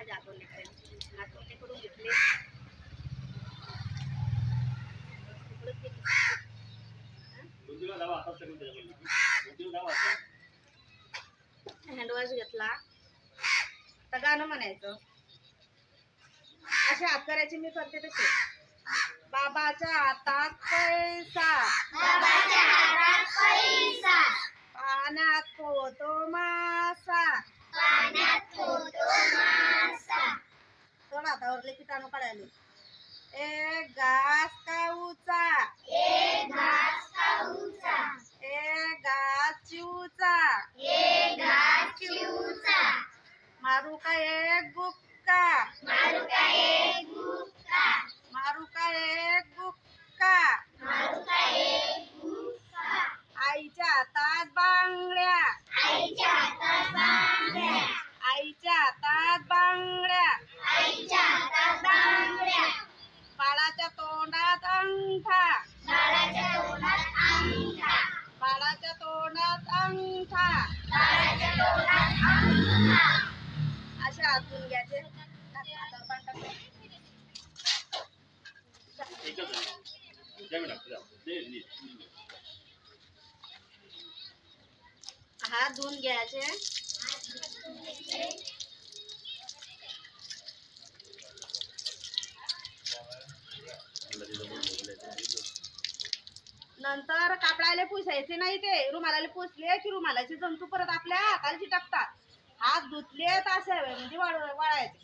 माझ्या हातोले करेल घेतले. हँडवॉश घेतला. आता गाणं म्हणायचं. असे हात करायचे मी करते तसे. बाबाचा आता हातावरले किटाणू काढायले एक घास काऊचा एक घास चिवचा मारू का एक गुक्का मारू का एक गुक्का आईच्या हातात बांगड्या. आईच्या আংঠা আচ্ছা তুমি গেছে। হাত ধুন গেছে। नंतर कापडाला पुसायचे नाही ते. रुमालाला पुसले की रुमालाचे जंतू परत आपल्या हाताला चिटकतात. हात धुतले तर असे म्हणजे वाळ वाळायचे.